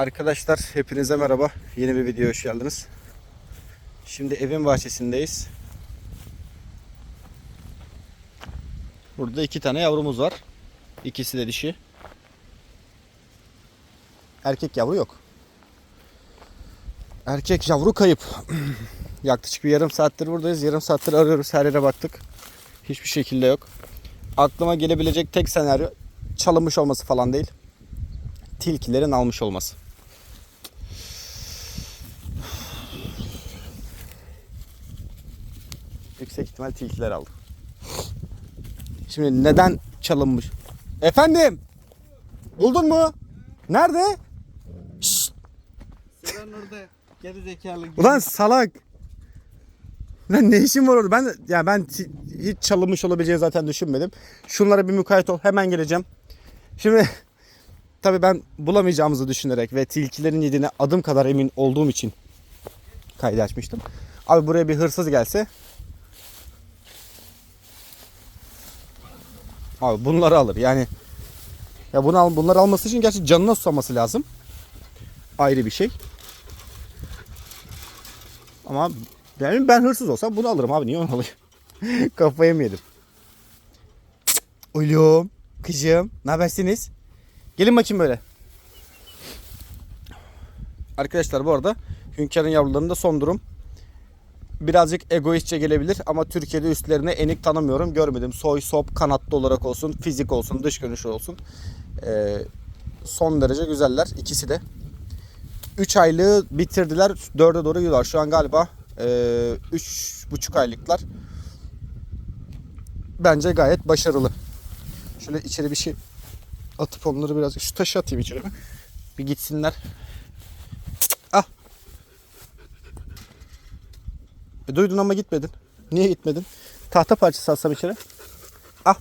Arkadaşlar hepinize merhaba. Yeni bir videoya hoş geldiniz. Şimdi evin bahçesindeyiz. Burada iki tane yavrumuz var. İkisi de dişi. Erkek yavru yok. Erkek yavru kayıp. Yaklaşık bir yarım saattir buradayız. Yarım saattir arıyoruz. Her yere baktık. Hiçbir şekilde yok. Aklıma gelebilecek tek senaryo çalınmış olması falan değil. Tilkilerin almış olması. Yüksek ihtimal tilkiler aldı. Şimdi neden çalınmış? Efendim? Buldun mu? Nerede? Şşt! Orada geri zekalı. Ulan salak. Lan ne işin var orada? Ben ya ben hiç çalınmış olabileceğini zaten düşünmedim. Şunlara bir mukayyet ol. Hemen geleceğim. Şimdi tabii ben bulamayacağımızı düşünerek ve tilkilerin yediğine adım kadar emin olduğum için kaydı açmıştım. Abi buraya bir hırsız gelse Abi bunları alır. Yani ya bunu al, bunları alması için gerçi canına susaması lazım. Ayrı bir şey. Ama yani ben hırsız olsam bunu alırım abi. Niye onu alayım? Kafayı mı yedim? Oğlum, kızım, ne habersiniz? Gelin bakayım böyle. Arkadaşlar bu arada Hünkâr'ın yavrularında son durum. Birazcık egoistçe gelebilir ama Türkiye'de üstlerine enik tanımıyorum. Görmedim. Soy, sop, kanatlı olarak olsun, fizik olsun, dış görünüş olsun. Ee, son derece güzeller ikisi de. 3 aylığı bitirdiler. 4'e doğru gidiyorlar. Şu an galiba e, 3,5 aylıklar. Bence gayet başarılı. Şöyle içeri bir şey atıp onları biraz şu taşı atayım içeri. bir. Bir gitsinler. E, duydun ama gitmedin. Niye gitmedin? Tahta parçası atsam içeri. Al.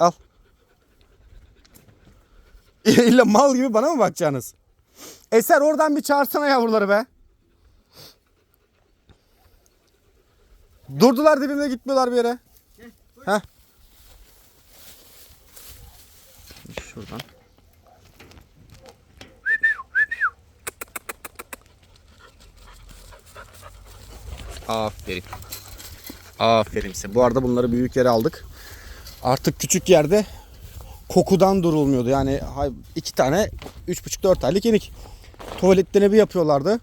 Al. İlla mal gibi bana mı bakacaksınız? Eser oradan bir çağırsana yavruları be. Durdular dibimde gitmiyorlar bir yere. Heh. Şuradan. Aferin. Aferin size. Bu arada bunları büyük yere aldık. Artık küçük yerde kokudan durulmuyordu. Yani iki tane 3,5-4 aylık yenik. Tuvaletlerini bir yapıyorlardı.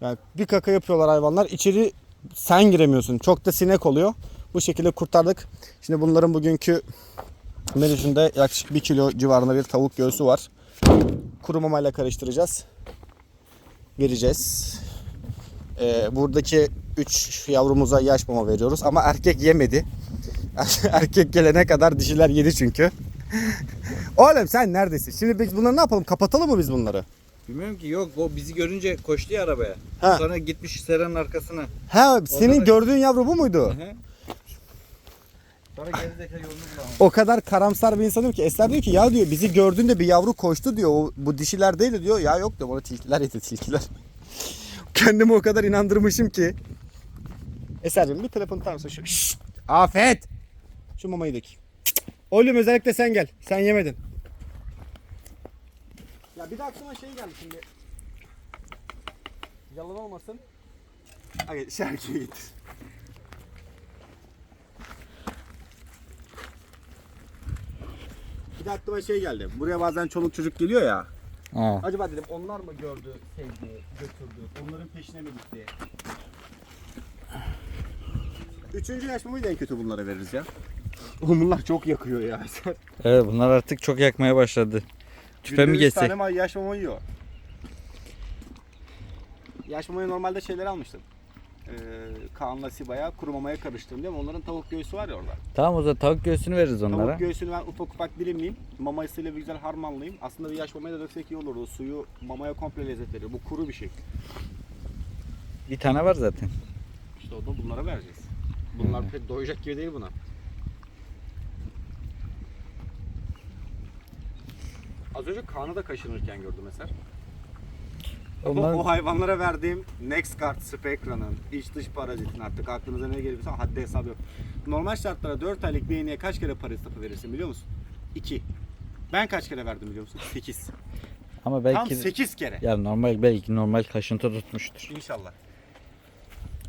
Yani bir kaka yapıyorlar hayvanlar. İçeri sen giremiyorsun. Çok da sinek oluyor. Bu şekilde kurtardık. Şimdi bunların bugünkü menüsünde yaklaşık 1 kilo civarında bir tavuk göğsü var. Kuru mamayla karıştıracağız. Vereceğiz. Ee, buradaki 3 yavrumuza yaş mama veriyoruz. Ama erkek yemedi. erkek gelene kadar dişiler yedi çünkü. Oğlum sen neredesin? Şimdi biz bunları ne yapalım? Kapatalım mı biz bunları? Bilmiyorum ki yok o bizi görünce koştu ya arabaya. Ha. Sonra gitmiş Seren'in arkasına. Ha senin da- gördüğün yavru bu muydu? Hı. Sonra yolunu. O kadar karamsar bir insanım ki Eser diyor ki ya diyor bizi gördüğünde bir yavru koştu diyor. O, bu dişiler değil diyor. Ya yok diyor onu tilkiler yedi tilkiler. Kendimi o kadar inandırmışım ki. Eser'cim bir telefon mısın? Şu! Afet! Şu mamayı dök. Oğlum özellikle sen gel. Sen yemedin. Ya bir de aklıma şey geldi şimdi. Yalan olmasın. Hadi şarkıya git. Bir de aklıma şey geldi. Buraya bazen çoluk çocuk geliyor ya. Aa. Acaba dedim onlar mı gördü, sevdi, götürdü, onların peşine mi gitti? Üçüncü yaş mıydı en kötü bunlara veririz ya. Oğlum bunlar çok yakıyor ya. Evet bunlar artık çok yakmaya başladı. Tüpe mi geçsek? tane yaş mama yiyor. Yaş normalde şeyler almıştım. Ee, Kaan'la Siba'ya kuru mamaya karıştırdım değil mi? Onların tavuk göğsü var ya orada. Tamam o zaman tavuk göğsünü veririz onlara. Tavuk göğsünü ben ufak ufak dilimleyeyim. Mamasıyla bir güzel harmanlayayım. Aslında bir yaş mamaya da döksek iyi olurdu. Suyu mamaya komple lezzet veriyor. Bu kuru bir şey. Bir tane var zaten. İşte o da bunlara vereceğiz. Bunlar pek doyacak gibi değil buna. Az önce Kaan'ı da kaşınırken gördüm mesela. Onlar O, o hayvanlara verdiğim Nextguard Spectra'nın iç dış parazitin artık aklınıza ne gelirse haddi hesap yok. Normal şartlarda 4 aylık bir ineğe kaç kere parazit hapı verirsin biliyor musun? 2. Ben kaç kere verdim biliyor musun? 8. Ama Tam belki 8 kere. ya normal belki normal kaşıntı tutmuştur. İnşallah.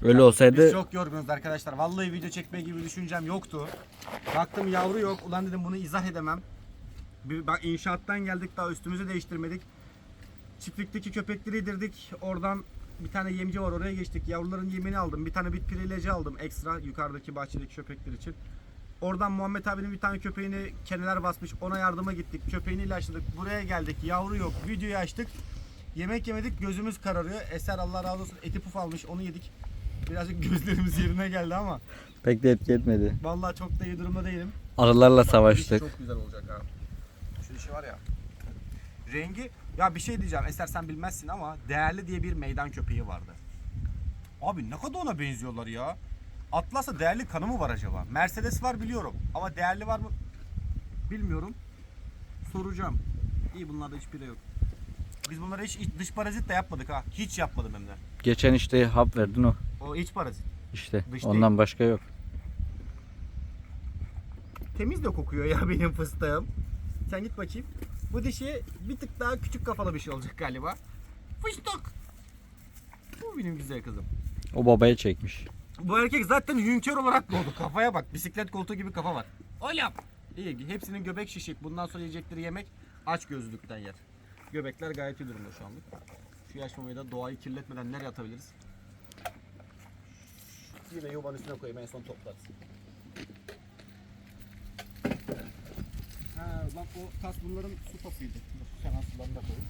Öyle olsaydı Biz çok yorgunuz arkadaşlar. Vallahi video çekme gibi düşüncem yoktu. Baktım yavru yok. Ulan dedim bunu izah edemem. Bir, bak inşaattan geldik daha üstümüzü değiştirmedik. Çiftlikteki köpekleri yedirdik. Oradan bir tane yemci var oraya geçtik. Yavruların yemini aldım. Bir tane bitpir ilacı aldım ekstra yukarıdaki bahçedeki köpekler için. Oradan Muhammed abinin bir tane köpeğini keneler basmış. Ona yardıma gittik. Köpeğini ilaçladık. Buraya geldik. Yavru yok. Videoyu açtık. Yemek yemedik. Gözümüz kararıyor. Eser Allah razı olsun eti puf almış. Onu yedik. Birazcık gözlerimiz yerine geldi ama pek de etki etmedi. vallahi çok da iyi durumda değilim. Arılarla Diş savaştık. çok güzel olacak ha. Şu dişi var ya. Rengi ya bir şey diyeceğim Eser sen bilmezsin ama değerli diye bir meydan köpeği vardı. Abi ne kadar ona benziyorlar ya. Atlas'ta değerli kanı mı var acaba? Mercedes var biliyorum ama değerli var mı bilmiyorum. Soracağım. İyi bunlarda hiçbiri yok. Biz bunlara hiç iç- dış parazit de yapmadık ha. Hiç yapmadım hem de. Geçen işte hap verdin o. O iç parazit. İşte Dış ondan başka yok. Temiz de kokuyor ya benim fıstığım. Sen git bakayım. Bu dişi bir tık daha küçük kafalı bir şey olacak galiba. Fıstık. Bu benim güzel kızım. O babaya çekmiş. Bu erkek zaten hünkâr olarak doğdu. Kafaya bak. Bisiklet koltuğu gibi kafa var. Oğlum. İyi. Hepsinin göbek şişik. Bundan sonra yiyecekleri yemek aç gözlükten yer. Göbekler gayet iyi durumda şu anlık. Şu yaş mamayı da doğayı kirletmeden nereye atabiliriz? Yine yuvanın üstüne koyayım en son toplarız. Ha bak o tas bunların su tasıydı. Dur, Kenan sularını da koyayım.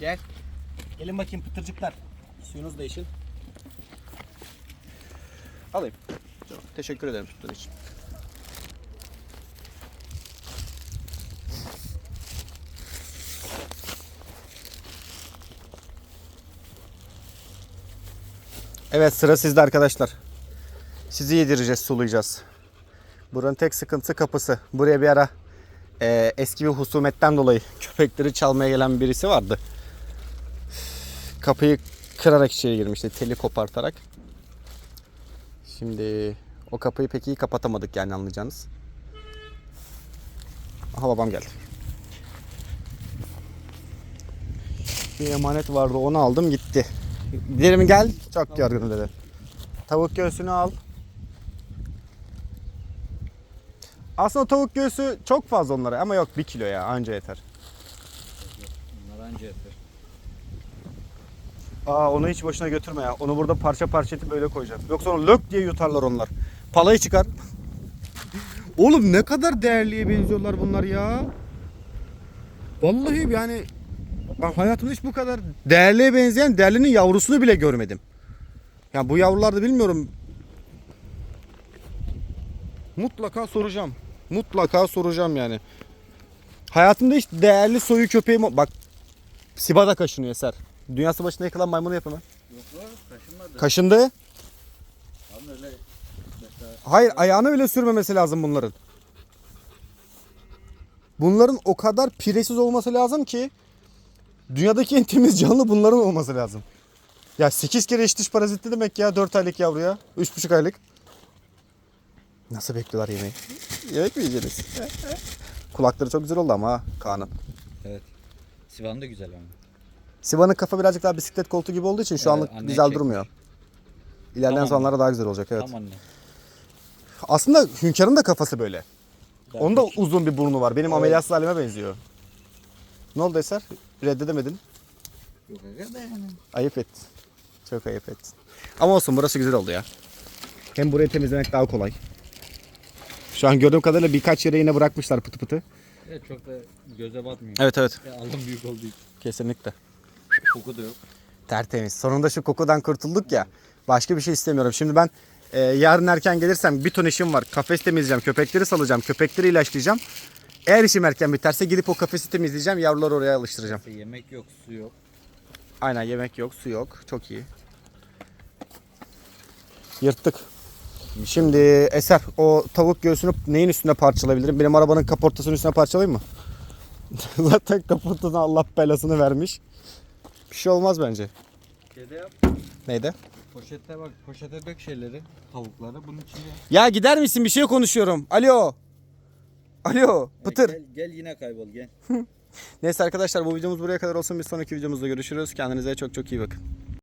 Gel. Gelin bakayım pıtırcıklar. Suyunuz da için. Alayım. Teşekkür ederim tuttuğun için. Evet sıra sizde arkadaşlar. Sizi yedireceğiz, sulayacağız. Buranın tek sıkıntısı kapısı. Buraya bir ara e, eski bir husumetten dolayı köpekleri çalmaya gelen birisi vardı. Kapıyı kırarak içeri girmişti, teli kopartarak. Şimdi o kapıyı pek iyi kapatamadık yani anlayacağınız. Aha babam geldi. Bir emanet vardı onu aldım gitti. Dedim gel çok yorgunum dedi. Tavuk göğsünü al. Aslında tavuk göğsü çok fazla onlara ama yok 1 kilo ya anca yeter. Bunlar anca yeter. Aa onu hiç boşuna götürme ya. Onu burada parça parça edip öyle koyacağım. Yoksa onu lök diye yutarlar onlar. Palayı çıkar. Oğlum ne kadar değerliye benziyorlar bunlar ya. Vallahi yani ben hayatımda hiç bu kadar değerliye benzeyen değerlinin yavrusunu bile görmedim. Ya bu yavrularda bilmiyorum. Mutlaka soracağım. Mutlaka soracağım yani. Hayatımda hiç değerli soyu köpeğim... Bak Siba da kaşınıyor Eser. Dünyası başında yıkılan maymunu yapımı. Yok lan kaşınmadı. Kaşındı. Tam öyle mesela Hayır ayağını bile sürmemesi lazım bunların. Bunların o kadar piresiz olması lazım ki dünyadaki en temiz canlı bunların olması lazım. Ya 8 kere iç dış parazit ne demek ya 4 aylık yavruya 3,5 aylık. Nasıl bekliyorlar yemeği? Yemek mi yiyeceksiniz? Kulakları çok güzel oldu ama ha Kaan'ın. Evet. Sivan da güzel ama. Siva'nın kafa birazcık daha bisiklet koltuğu gibi olduğu için şu Evet, anlık anne güzel çekmiş. durmuyor. İlerleyen Tamam. zamanlarda daha güzel olacak evet. Tam anne. Aslında Hünkâr'ın da kafası böyle. Daha Onun da uzun bir burnu var. Benim ameliyatsız halime benziyor. Ne oldu Eser? Reddedemedin. Yok aga. Ayıp et. Çok ayıp et. Ama olsun burası güzel oldu ya. Hem burayı temizlemek daha kolay. Şu an gördüğüm kadarıyla birkaç yere yine bırakmışlar pıtı pıtı. Evet çok da göze batmıyor. Evet evet. Ya aldım büyük olduğu için. Kesinlikle. Koku da yok. Tertemiz. Sonunda şu kokudan kurtulduk ya. Başka bir şey istemiyorum. Şimdi ben e, yarın erken gelirsem bir ton işim var. Kafes temizleyeceğim. Köpekleri salacağım. Köpekleri ilaçlayacağım. Eğer işim erken biterse gidip o kafesi temizleyeceğim. Yavruları oraya alıştıracağım. Yemek yok, su yok. Aynen yemek yok, su yok. Çok iyi. Yırttık. Şimdi Eser o tavuk göğsünü neyin üstünde parçalayabilirim? Benim arabanın kaportasının üstüne parçalayayım mı? Zaten kaportasına Allah belasını vermiş. Bir şey olmaz bence. Şeyde yap. Neydi? Poşette bak. Poşete dök şeyleri. Tavukları. Bunun içine. Ya gider misin? Bir şey konuşuyorum. Alo. Alo. Pıtır. Gel, gel yine kaybol gel. Neyse arkadaşlar bu videomuz buraya kadar olsun. Bir sonraki videomuzda görüşürüz. Kendinize çok çok iyi bakın.